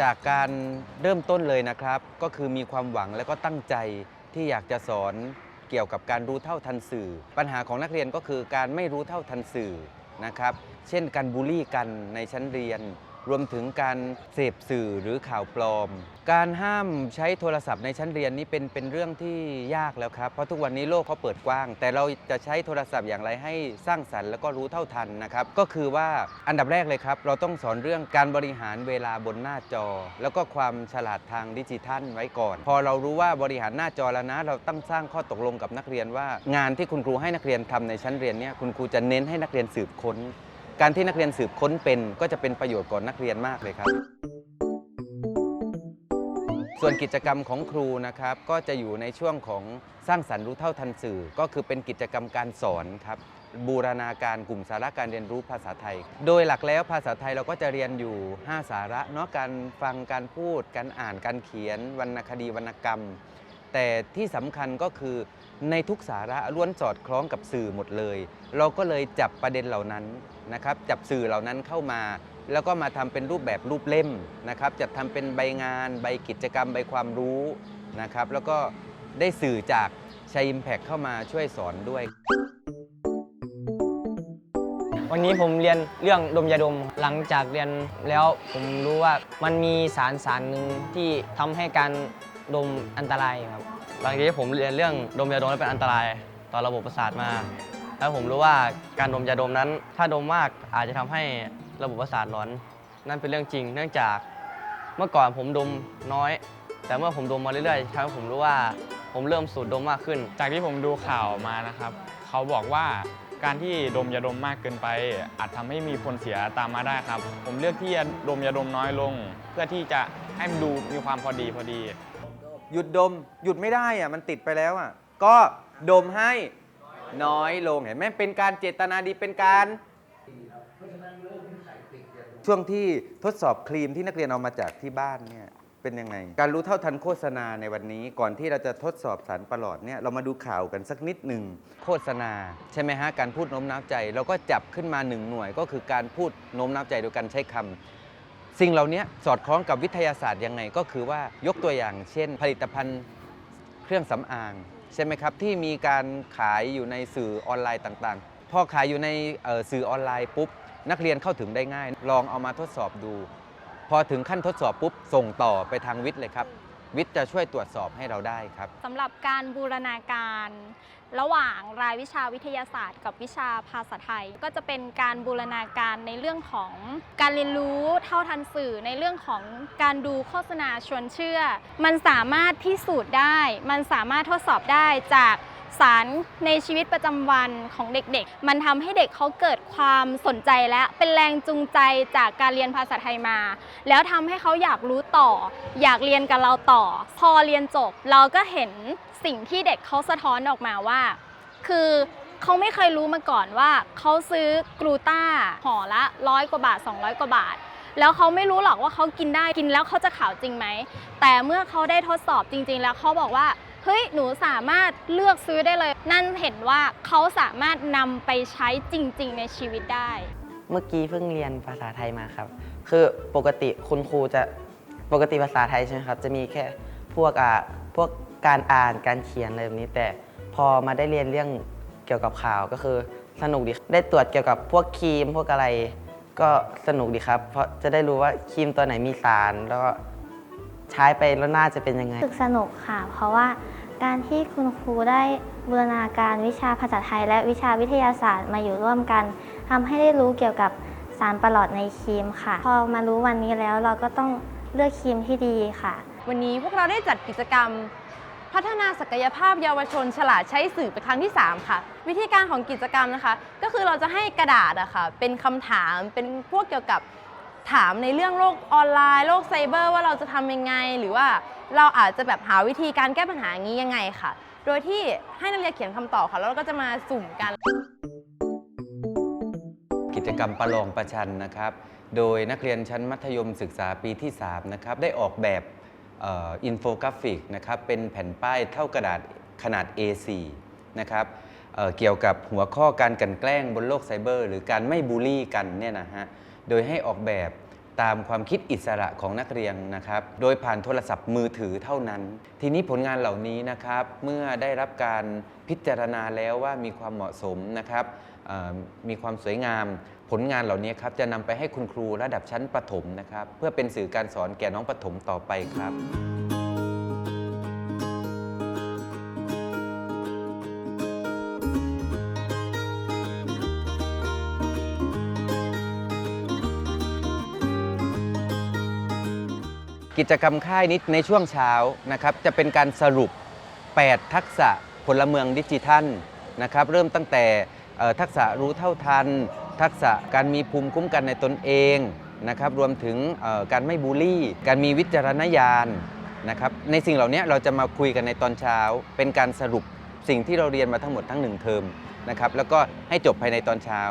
จากการเริ่มต้นเลยนะครับ ก็คือมีความหวังและก็ตั้งใจที่อยากจะสอนเกี่ยวกับการรู้เท่าทันสื่อ ปัญหาของนักเรียนก็คือการไม่รู้เท่าทันสื่อนะครับ เช่นการบูลลี่กันในชั้นเรียน รวมถึงการเสพสื่อหรือข่าวปลอม การห้ามใช้โทรศัพท์ในชั้นเรียนนี้เป็นเป็นเรื่องที่ยากแล้วครับเพราะทุกวันนี้โลกเขาเปิดกว้าง แต่เราจะใช้โทรศัพท์อย่างไรให้สร้างสรรค์แล้วก็รู้เท่าทันนะครับก็คือว่าอันดับแรกเลยครับ เราต้องสอนเรื่องการบริหารเวลาบนหน้าจอ แล้วก็ความฉลาดทางดิจิทัลไว้ก่อน พอเรารู้ว่าบริหารหน้าจอแล้วนะ เราต้องสร้างข้อตกลงกับนักเรียนว่า งานที่คุณครูให้นักเรียนทำในชั้นเรียนเนี่ยคุณครูจะเน้นให้นักเรียนสืบค้น การที่นักเรียนสืบค้นเป็นก็จะเป็นประโยชน์ก่อนนักเรียนมากเลยครับ ส่วนกิจกรรมของครูนะครับ ก็จะอยู่ในช่วงของสร้างสรรค์รู้เท่าทันสื่อ ก็คือเป็นกิจกรรมการสอนครับบูรณาการกลุ่มสาระการเรียนรู้ภาษาไทย โดยหลักแล้วภาษาไทยเราก็จะเรียนอยู่ 5 สาระเนาะการฟังการพูด การอ่านการเขียน วรรณคดีวรรณกรรม แต่ที่สำคัญก็คือในทุกสาระล้วนสอดคล้องกับสื่อหมดเลย เราก็เลยจับประเด็นเหล่านั้น นะครับจับสื่อเหล่านั้นเข้ามา แล้วก็มาทำเป็นรูปแบบรูปเล่มนะครับจัดทำเป็นใบงาน ใบกิจกรรม ใบความรู้นะครับแล้วก็ได้สื่อจากชัยอิมแพกเข้ามาช่วยสอนด้วย วันนี้ผมเรียนเรื่องดมยาดมหลังจากเรียนแล้วผมรู้ว่ามันมีสารสารหนึ่งที่ทำให้การดมอันตรายครับหลังจากที่ผมเรียนเรื่องดมยาดมแล้วเป็นอันตราย ต่อระบบประสาทมา แล้วผมรู้ว่าการดมยาดมนั้น ถ้าดมมากอาจจะทำให้ระบบประสาทหลอน นั่นเป็นเรื่องจริง เนื่องจากเมื่อก่อนผมดมน้อย แต่เมื่อผมดมมาเรื่อยๆทำให้ผมรู้ว่าผมเริ่มสูดดมมากขึ้น จากที่ผมดูข่าวมานะครับ เขาบอกว่าการที่ดมยาดมมากเกินไป อาจทำให้มีผลเสียตามมาได้ครับ ผมเลือกที่จะดมยาดมน้อยลง เพื่อที่จะให้มันดูมีความพอดีพอดี หยุดดมหยุดไม่ได้อะมันติดไปแล้วอะก็ดมให้ น้อยลงเห็นไหมเป็นการเจตนาดีเป็นการ ช่วงที่ทดสอบครีมที่นักเรียนเอามาจากที่บ้านเนี่ยเป็นยังไง การรู้เท่าทันโฆษณาในวันนี้ ก่อนที่เราจะทดสอบสารประหลอดเนี่ยเรามาดูข่าวกันสักนิดหนึ่งโฆษณา ใช่ไหมฮะการพูดโน้มน้าวใจ เราก็จับขึ้นมาหนึ่งหน่วย ก็คือการพูดโน้มน้าวใจโดยการใช้คำสิ่งเหล่านี้สอดคล้องกับวิทยาศาสตร์ยังไงก็คือว่ายกตัวอย่างเช่น ผลิตภัณฑ์เครื่องสำอาง ใช่ไหมครับที่มีการขายอยู่ในสื่อออนไลน์ต่างๆ พอขายอยู่ในสื่อออนไลน์ปุ๊บ นักเรียนเข้าถึงได้ง่าย ลองเอามาทดสอบดู พอถึงขั้นทดสอบปุ๊บ ส่งต่อไปทางวิทย์เลยครับ วิทย์จะช่วยตรวจสอบให้เราได้ครับสำหรับการบูรณาการ ระหว่างรายวิชาวิทยาศาสตร์ กับวิชาภาษาไทย ก็จะเป็นการบูรณาการในเรื่องของการเรียนรู้เท่าทันสื่อในเรื่องของการดูโฆษณาชวนเชื่อ มันสามารถพิสูจน์ได้ มันสามารถทดสอบได้จาก สารในชีวิตประจำวันของเด็กๆ มันทำให้เด็กเขาเกิดความสนใจและเป็นแรงจูงใจจากการเรียนภาษาไทยมา แล้วทำให้เขาอยากรู้ต่อ อยากเรียนกับเราต่อ พอเรียนจบเราก็เห็นสิ่งที่เด็กเขาสะท้อนออกมาว่า คือเขาไม่เคยรู้มาก่อนว่า เขาซื้อกลูต้าห่อละร้อยกว่าบาท 200 กว่าบาท แล้วเขาไม่รู้หรอกว่าเขากินได้กินแล้วเขาจะขาวจริงไหมแต่เมื่อเขาได้ทดสอบจริง ๆ แล้วเขาบอกว่า เฮ้ยหนูสามารถเลือกซื้อได้เลย นั่นเห็นว่าเขาสามารถนำไปใช้จริง ๆ ในชีวิตได้ เมื่อกี้เพิ่งเรียนภาษาไทยมาครับ คือปกติคุณครูจะปกติภาษาไทยใช่ไหมครับ จะมีแค่พวกอ่าพวกการอ่านการเขียนอะไรแบบนี้ แต่พอมาได้เรียนเรื่องเกี่ยวกับข่าวก็คือสนุกดีได้ตรวจเกี่ยวกับพวกครีมพวกอะไร ก็สนุกดีครับ เพราะจะได้รู้ว่าครีมตัวไหนมีสารแล้วก็ใช้ไปแล้วหน้าจะเป็นยังไง รู้สึกสนุกค่ะ เพราะว่า การที่คุณครูได้บูรณาการวิชาภาษาไทย และวิชาวิทยาศาสตร์มาอยู่ร่วมกันทำให้ได้รู้เกี่ยวกับสารประหลอดในครีมค่ะ พอมารู้วันนี้แล้วเราก็ต้องเลือกครีมที่ดีค่ะ วันนี้พวกเราได้จัดกิจกรรม พัฒนาศักยภาพเยาวชน ฉลาดใช้สื่อเป็นครั้งที่ 3 ค่ะ วิธีการของกิจกรรมนะคะ ก็คือเราจะให้กระดาษอะค่ะเป็นคำถามเป็นพวกเกี่ยวกับ ถามในเรื่องโลกออนไลน์ โลกไซเบอร์ว่าเราจะทำยังไง หรือว่าเราอาจจะแบบหาวิธีการแก้ปัญหางนี้ยังไงค่ะ โดยที่ให้นักเรียนเขียนคำตอบค่ะ แล้วเราก็จะมาสุ่มกัน กิจกรรมประลองประชันนะครับ โดยนักเรียนชั้นมัธยมศึกษาปีที่ 3 นะครับ ได้ออกแบบเอินโฟกราฟิกนะครับ เป็นแผ่นป้ายเท่ากระดาษขนาด A4 นะครับเเกี่ยวกับหัวข้อการกันแกล้งบนโลกไซเบอร์ หรือการไม่บูลลี่กันเนี่ยนะฮะ โดยให้ออกแบบตามความคิดอิสระของนักเรียนนะครับ โดยผ่านโทรศัพท์มือถือเท่านั้น ทีนี้ผลงานเหล่านี้นะครับ เมื่อได้รับการพิจารณาแล้วว่ามีความเหมาะสมนะครับ มีความสวยงาม ผลงานเหล่านี้ครับจะนำไปให้คุณครูระดับชั้นประถมนะครับ เพื่อเป็นสื่อการสอนแก่น้องประถมต่อไปครับ กิจกรรมค่ายนี้ในช่วงเช้านะครับจะเป็นการสรุป 8 ทักษะพลเมืองดิจิทัลนะครับเริ่มตั้งแต่ทักษะรู้เท่าทัน ทักษะการมีภูมิคุ้มกันในตนเองนะครับรวมถึงการไม่บูลลี่ การมีวิจารณญาณนะครับในสิ่งเหล่านี้เราจะมาคุยกันในตอนเช้า เป็นการสรุปสิ่งที่เราเรียนมาทั้งหมดทั้งหนึ่งเทอมนะครับแล้วก็ให้จบภายในตอนเช้า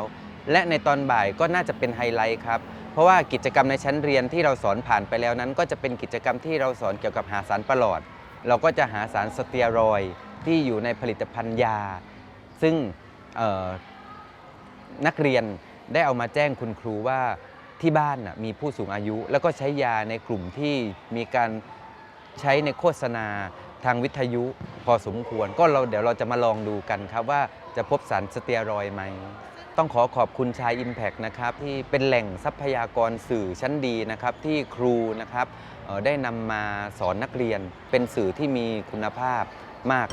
และในตอนบ่ายก็น่าจะเป็นไฮไลท์ครับ เพราะว่ากิจกรรมในชั้นเรียนที่เราสอนผ่านไปแล้วนั้น ก็จะเป็นกิจกรรมที่เราสอนเกี่ยวกับหาสารประหลอด เราก็จะหาสารสเตียรอยที่อยู่ในผลิตภัณฑ์ยา ซึ่งนักเรียนได้เอามาแจ้งคุณครูว่าที่บ้านมีผู้สูงอายุ แล้วก็ใช้ยาในกลุ่มที่มีการใช้ในโฆษณาทางวิทยุพอสมควร ก็เราเดี๋ยวเราจะมาลองดูกันครับว่าจะพบสารสเตียรอยไหม ต้องขอขอบคุณชาย Impact นะครับที่เป็นแหล่งทรัพยากรสื่อชั้นดีนะครับที่ครูนะครับได้นำมาสอนนักเรียนเป็นสื่อที่มีคุณภาพมาก